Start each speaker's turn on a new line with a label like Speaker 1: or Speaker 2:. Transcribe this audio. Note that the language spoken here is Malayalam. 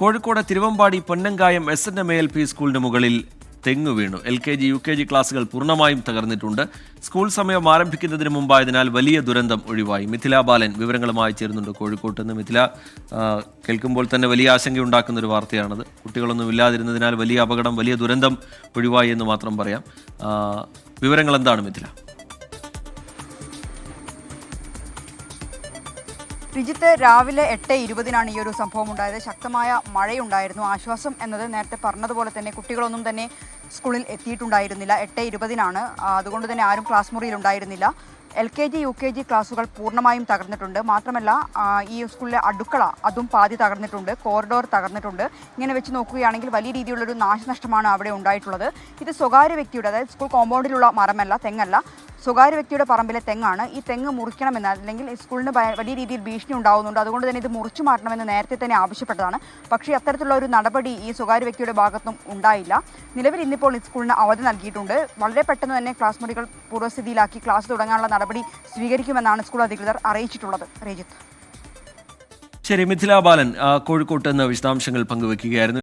Speaker 1: Kozhikode Thiruvambady Ponnankayam S N M A L P സ്കൂളിന് മുകളിൽ തെങ്ങ് വീണു. L K G U K G ക്ലാസുകൾ പൂർണമായും തകർന്നിട്ടുണ്ട്. സ്കൂൾ സമയം ആരംഭിക്കുന്നതിന് മുമ്പായതിനാൽ വലിയ ദുരന്തം ഒഴിവായി. മിഥില ബാലൻ വിവരങ്ങളുമായി ചേരുന്നുണ്ട് കോഴിക്കോട്ട് നിന്ന്. മിഥില കേൾക്കുമ്പോൾ തന്നെ വലിയ ആശങ്കയുണ്ടാക്കുന്ന ഒരു വാർത്തയാണത്. കുട്ടികളൊന്നും ഇല്ലാതിരുന്നതിനാൽ വലിയ അപകടം വലിയ ദുരന്തം ഒഴിവായി എന്ന് മാത്രം പറയാം. വിവരങ്ങൾ എന്താണ് മിഥില?
Speaker 2: റിജിത്ത് രാവിലെ എട്ട് ഇരുപതിനാണ് ഈ ഒരു സംഭവം ഉണ്ടായത്. ശക്തമായ മഴയുണ്ടായിരുന്നു. ആശ്വാസം എന്നത് നേരത്തെ പറഞ്ഞതുപോലെ തന്നെ കുട്ടികളൊന്നും തന്നെ സ്കൂളിൽ എത്തിയിട്ടുണ്ടായിരുന്നില്ല. എട്ട് ഇരുപതിനാണ്. അതുകൊണ്ട് തന്നെ ആരും ക്ലാസ് മുറിയിൽ ഉണ്ടായിരുന്നില്ല. L K G U K G ക്ലാസ്സുകൾ പൂർണമായും തകർന്നിട്ടുണ്ട്. മാത്രമല്ല ഈ സ്കൂളിലെ അടുക്കള അതും പാതി തകർന്നിട്ടുണ്ട്. കോറിഡോർ തകർന്നിട്ടുണ്ട്. ഇങ്ങനെ വെച്ച് നോക്കുകയാണെങ്കിൽ വലിയ രീതിയിലുള്ളൊരു നാശനഷ്ടമാണ് അവിടെ ഉണ്ടായിട്ടുള്ളത്. ഇത് സ്വകാര്യ വ്യക്തിയുടെ അതായത് സ്കൂൾ കോമ്പൗണ്ടിലുള്ള മരമല്ല തെങ്ങല്ല. സ്വകാര്യ വ്യക്തിയുടെ പറമ്പിലെ തെങ്ങാണ്. ഈ തെങ്ങ് മുറിക്കണമെന്ന് അല്ലെങ്കിൽ സ്കൂളിന് വലിയ രീതിയിൽ ഭീഷണി ഉണ്ടാകുന്നുണ്ട് അതുകൊണ്ട് തന്നെ ഇത് മുറിച്ചു മാറ്റണമെന്ന് നേരത്തെ തന്നെ ആവശ്യപ്പെട്ടതാണ്. പക്ഷേ അത്തരത്തിലുള്ള ഒരു നടപടി ഈ സ്വകാര്യ വ്യക്തിയുടെ ഭാഗത്തും ഉണ്ടായില്ല. നിലവിൽ ഇന്നിപ്പോൾ സ്കൂളിന് അവധി നൽകിയിട്ടുണ്ട്. വളരെ പെട്ടെന്ന് തന്നെ ക്ലാസ് മുറികൾ പൂർവസ്ഥിതിയിലാക്കി ക്ലാസ് തുടങ്ങാനുള്ള നടപടി സ്വീകരിക്കുമെന്നാണ് സ്കൂൾ അധികൃതർ അറിയിച്ചിട്ടുള്ളത്. രജിത്ത്.
Speaker 1: ശരി മിഥില ബാലൻ കോഴിക്കോട്ട് നിന്ന് വിശദാംശങ്ങൾ പങ്കുവെക്കുകയായിരുന്നു.